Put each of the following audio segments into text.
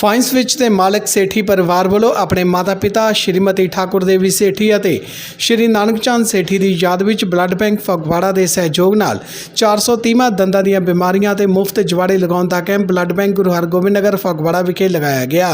Fines ਵਿੱਚ ਦੇ ਮਾਲਕ ਸੇਠੀ ਪਰਿਵਾਰ ਵੱਲੋਂ ਆਪਣੇ ਮਾਤਾ-ਪਿਤਾ ਸ਼੍ਰੀਮਤੀ ਠਾਕੁਰ ਦੇਵੀ ਸੇਠੀ ਅਤੇ ਸ਼੍ਰੀ ਨਾਨਕ ਚੰਦ ਸੇਠੀ ਦੀ ਯਾਦ ਵਿੱਚ ਬਲੱਡ ਬੈਂਕ ਫਗਵਾੜਾ ਦੇ ਸਹਿਯੋਗ ਨਾਲ 430 ਦੰਦਾਂ ਦੀਆਂ ਬਿਮਾਰੀਆਂ ਤੇ ਮੁਫਤ ਜਵਾੜੇ ਲਗਾਉਣ ਦਾ camp blood bank Guru Hargobind Nagar Phagwara ਵਿਖੇ ਲਗਾਇਆ ਗਿਆ,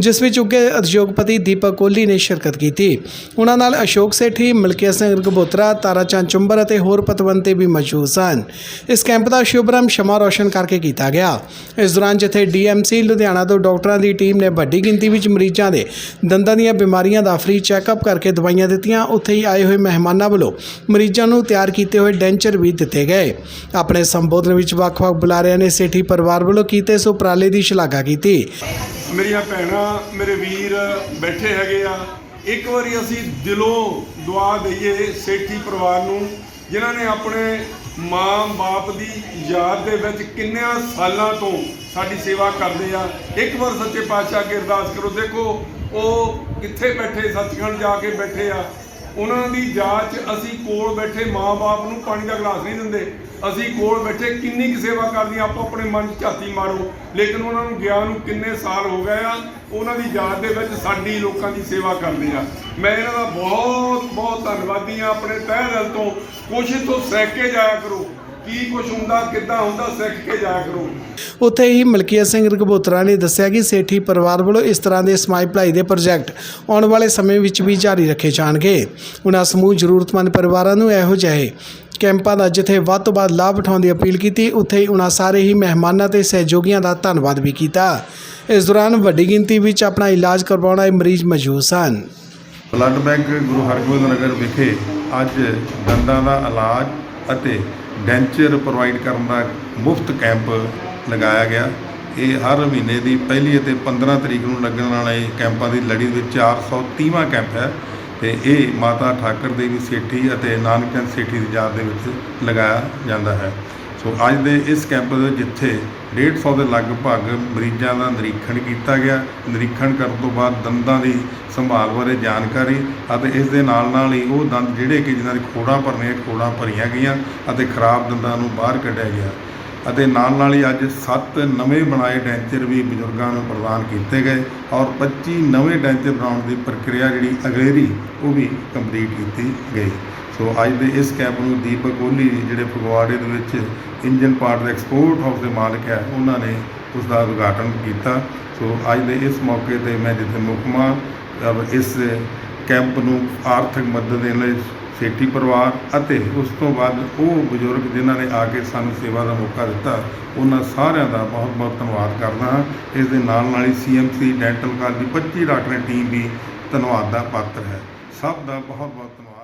ਜਿਸ ਵਿੱਚ ਉੱਗੇ ਉਦਯੋਗਪਤੀ ਦੀਪਕ ਕੋਹਲੀ ਨੇ ਸ਼ਿਰਕਤ ਕੀਤੀ। ਉਹਨਾਂ ਨਾਲ ਅਸ਼ੋਕ ਸੇਠੀ ਮਲਕੀਆ ਸਿੰਘ ਰਗਬੋਤਰਾ ਤਾਰਾ ਚੰਦ ਚੁੰਬਰ ਅਤੇ ਹੋਰ ਪਤਵੰਤੇ ਵੀ ਮੌਜੂਦ ਸਨ। ਇਸ ਕੈਂਪ ਦਾ ਸ਼ੁਭਰੰਭ ਸ਼ਮਾ ਰੋਸ਼ਨ ਕਰਕੇ ਕੀਤਾ ਗਿਆ। ਇਸ ਦੌਰਾਨ ਜਿੱਥੇ ਡੀਐਮਸੀ ਲੁਧਿਆਣਾ ਤੋਂ ਡਾਕਟਰਾਂ ਦੀ ਟੀਮ ਨੇ ਵੱਡੀ ਗਿਣਤੀ ਵਿੱਚ ਮਰੀਜ਼ਾਂ ਦੇ ਦੰਦਾਂ ਦੀਆਂ ਬਿਮਾਰੀਆਂ ਦਾ ਫ੍ਰੀ ਚੈੱਕਅਪ ਕਰਕੇ ਦਵਾਈਆਂ ਦਿੱਤੀਆਂ। ਉੱਥੇ ਹੀ ਆਏ ਹੋਏ ਮਹਿਮਾਨਾਂ ਵੱਲੋਂ ਮਰੀਜ਼ਾਂ ਨੂੰ ਤਿਆਰ ਕੀਤੇ ਹੋਏ ਡੈਂਚਰ ਵੀ ਦਿੱਤੇ ਗਏ। ਆਪਣੇ ਸੰਬੋਧਨ ਵਿੱਚ ਵੱਖ-ਵੱਖ ਬੁਲਾਰਿਆਂ ਨੇ ਸੇਠੀ ਪਰਿਵਾਰ ਵੱਲੋਂ ਕੀਤੇ ਇਸ ਉਪਰਾਲੇ ਦੀ ਸ਼ਲਾਘਾ ਕੀਤੀ। ਮੇਰੀਆਂ ਭੈਣਾਂ, ਮੇਰੇ ਵੀਰ ਬੈਠੇ ਹੈਗੇ ਆ। ਇੱਕ ਵਾਰੀ ਅਸੀਂ ਦਿਲੋਂ ਦੁਆ ਦਈਏ ਸੇਠੀ ਪਰਿਵਾਰ ਨੂੰ, ਜਿਨ੍ਹਾਂ ਨੇ ਆਪਣੇ ਮਾਂ-ਬਾਪ ਦੀ ਯਾਦ ਦੇ ਵਿੱਚ ਕਿੰਨਿਆਂ ਸਾਲਾਂ ਤੋਂ ਸਾਡੀ ਸੇਵਾ ਕਰਦੇ ਆ। ਇੱਕ ਵਾਰ ਸੱਚੇ ਪਾਤਸ਼ਾਹ ਅੱਗੇ ਅਰਦਾਸ ਕਰੋ, ਦੇਖੋ ਉਹ ਕਿੱਥੇ ਬੈਠੇ, ਸੱਚਖੰਡ ਜਾ ਕੇ ਬੈਠੇ ਆ। ਉਹਨਾਂ ਦੀ ਯਾਦ 'ਚ ਅਸੀਂ ਕੋਲ ਬੈਠੇ ਮਾਂ-ਬਾਪ ਨੂੰ ਪਾਣੀ ਦਾ ਗਲਾਸ ਨਹੀਂ ਦਿੰਦੇ। ਅਸੀਂ ਕੋਲ ਬੈਠੇ ਕਿੰਨੀ ਕੁ ਸੇਵਾ ਕਰਦੀ ਆਪੋ ਆਪਣੇ ਮਨ 'ਚ ਝਾਤੀ ਮਾਰੋ। ਲੇਕਿਨ ਉਹਨਾਂ ਨੂੰ ਗਿਆ ਨੂੰ ਕਿੰਨੇ ਸਾਲ ਹੋ ਗਏ ਆ, ਉਹਨਾਂ ਦੀ ਯਾਦ ਦੇ ਵਿੱਚ ਸਾਡੀ ਲੋਕਾਂ ਦੀ ਸੇਵਾ ਕਰਦੇ ਆ। ਮੈਂ ਇਹਨਾਂ ਦਾ ਬਹੁਤ ਬਹੁਤ ਧੰਨਵਾਦੀ ਆ ਆਪਣੇ ਤਹਿ ਦਿਲ ਤੋਂ। ਕੁਛ ਤੋਂ ਸਿੱਖ ਕੇ ਜਾਇਆ ਕਰੋ। ਕੀ ਕੁਛ ਹੁੰਦਾ, ਕਿੱਦਾਂ ਹੁੰਦਾ, ਸਿੱਖ ਕੇ ਜਾਇਆ ਕਰੋ। ਉੱਥੇ ਹੀ ਮਲਕੀਆ ਸਿੰਘ ਰਗਬੋਤਰਾ ਨੇ ਦੱਸਿਆ ਕਿ ਸੇਠੀ ਪਰਿਵਾਰ ਵੱਲੋਂ ਇਸ ਤਰ੍ਹਾਂ ਦੇ ਸਮਾਈ ਭਲਾਈ ਦੇ ਪ੍ਰੋਜੈਕਟ ਆਉਣ ਵਾਲੇ ਸਮੇਂ ਵਿੱਚ ਵੀ ਜਾਰੀ ਰੱਖੇ ਜਾਣਗੇ। ਉਹਨਾਂ ਸਮੂਹ ਜ਼ਰੂਰਤਮੰਦ ਪਰਿਵਾਰਾਂ ਨੂੰ ਇਹੋ ਜਿਹੇ ਕੈਂਪਾਂ ਦਾ ਜਿੱਥੇ ਵੱਧ ਤੋਂ ਵੱਧ ਲਾਭ ਉਠਾਉਣ ਦੀ ਅਪੀਲ ਕੀਤੀ, ਉੱਥੇ ਹੀ ਉਹਨਾਂ ਸਾਰੇ ਹੀ ਮਹਿਮਾਨਾਂ ਤੇ ਸਹਿਯੋਗੀਆਂ ਦਾ ਧੰਨਵਾਦ ਵੀ ਕੀਤਾ। ਇਸ ਦੌਰਾਨ ਵੱਡੀ ਗਿਣਤੀ ਵਿੱਚ ਆਪਣਾ ਇਲਾਜ ਕਰਵਾਉਣ ਆਏ ਮਰੀਜ਼ ਮੌਜੂਦ ਸਨ। ਬਲੱਡ ਬੈਂਕ ਗੁਰੂ ਹਰਗੋਬਿੰਦ ਨਗਰ ਵਿਖੇ ਅੱਜ ਦੰਦਾਂ ਦਾ ਇਲਾਜ ਅਤੇ ਡੈਂਚਰ ਪ੍ਰੋਵਾਈਡ ਕਰਨ ਦਾ ਮੁਫਤ ਕੈਂਪ ਲਗਾਇਆ ਗਿਆ। ਇਹ ਹਰ ਮਹੀਨੇ ਦੀ ਪਹਿਲੀ ਅਤੇ 15 ਤਰੀਕ ਨੂੰ ਲੱਗਣ ਵਾਲੇ ਕੈਂਪਾਂ ਦੀ ਲੜੀ ਵਿੱਚ 430ਵਾਂ ਕੈਂਪ ਹੈ। ਤੇ ਇਹ ਮਾਤਾ ਠਾਕਰ ਦੇਵੀ ਸੇਠੀ ਅਤੇ ਨਾਨਕ ਚੰਦ ਸੇਠੀ ਦੀ ਯਾਦ ਦੇ ਵਿੱਚ ਲਗਾਇਆ ਜਾਂਦਾ ਹੈ। ਸੋ ਅੱਜ ਦੇ ਇਸ ਕੈਂਪ ਦੇ ਵਿੱਚ ਜਿੱਥੇ 150 ਦੇ ਲਗਭਗ ਮਰੀਜ਼ਾਂ ਦਾ ਨਿਰੀਖਣ ਕੀਤਾ ਗਿਆ, ਨਿਰੀਖਣ ਕਰਨ ਤੋਂ ਬਾਅਦ ਦੰਦਾਂ ਦੀ ਸੰਭਾਲ ਬਾਰੇ ਜਾਣਕਾਰੀ ਅਤੇ ਇਸ ਦੇ ਨਾਲ ਨਾਲ ਹੀ ਉਹ ਦੰਦ ਜਿਹੜੇ ਕਿ ਜਿਨ੍ਹਾਂ ਦੀ ਖੋੜਾਂ ਭਰਨੀਆਂ, ਖੋੜਾਂ ਭਰੀਆਂ ਗਈਆਂ ਅਤੇ ਖਰਾਬ ਦੰਦਾਂ ਨੂੰ ਬਾਹਰ ਕੱਢਿਆ ਗਿਆ। ਅਤੇ ਨਾਲ ਨਾਲ ਹੀ ਅੱਜ 7 ਨਵੇਂ ਬਣਾਏ ਡੈਂਚਰ ਵੀ ਬਜ਼ੁਰਗਾਂ ਨੂੰ ਪ੍ਰਦਾਨ ਕੀਤੇ ਗਏ ਔਰ 25 ਨਵੇਂ ਡੈਂਚਰ ਬਣਾਉਣ ਦੀ ਪ੍ਰਕਿਰਿਆ ਜਿਹੜੀ ਅਗਲੇਰੀ, ਉਹ ਵੀ ਕੰਪਲੀਟ ਕੀਤੀ ਗਈ। ਸੋ ਅੱਜ ਦੇ ਇਸ ਕੈਂਪ ਨੂੰ ਦੀਪਕ ਕੋਹਲੀ ਜਿਹੜੇ ਫਗਵਾੜੇ ਦੇ ਵਿੱਚ ਇੰਜਨ ਪਾਰਟ ਦੇ ਐਕਸਪੋਰਟ ਹਾਊਸ ਦੇ ਮਾਲਕ ਹੈ, ਉਹਨਾਂ ਨੇ ਉਸ ਦਾ ਉਦਘਾਟਨ ਕੀਤਾ। ਸੋ ਅੱਜ ਦੇ ਇਸ ਮੌਕੇ ਤੇ ਮੈਂ ਜਿੱਥੇ ਮੁਕਮਾ ਇਸ ਕੈਂਪ ਨੂੰ ਆਰਥਿਕ ਮਦਦ ਦੇਣ ਲਈ ਸੇਠੀ ਪਰਿਵਾਰ ਅਤੇ ਉਸ ਤੋਂ ਬਾਅਦ ਉਹ ਬਜ਼ੁਰਗ ਜਿਨ੍ਹਾਂ ਨੇ ਆ ਕੇ ਸਾਨੂੰ ਸੇਵਾ ਦਾ ਮੌਕਾ ਦਿੱਤਾ, ਉਹਨਾਂ ਸਾਰਿਆਂ ਦਾ ਬਹੁਤ ਬਹੁਤ ਧੰਨਵਾਦ ਕਰਦਾ ਹਾਂ। ਇਸ ਦੇ ਨਾਲ ਨਾਲ ਹੀ ਸੀਐਮਸੀ ਡੈਂਟਲ ਕਾਲਜ ਦੀ 25 ਡਾਕਟਰਾਂ ਟੀਮ ਵੀ ਧੰਨਵਾਦ ਦਾ ਪਾਤਰ ਹੈ। ਸਭ ਦਾ ਬਹੁਤ ਬਹੁਤ ਧੰਨਵਾਦ।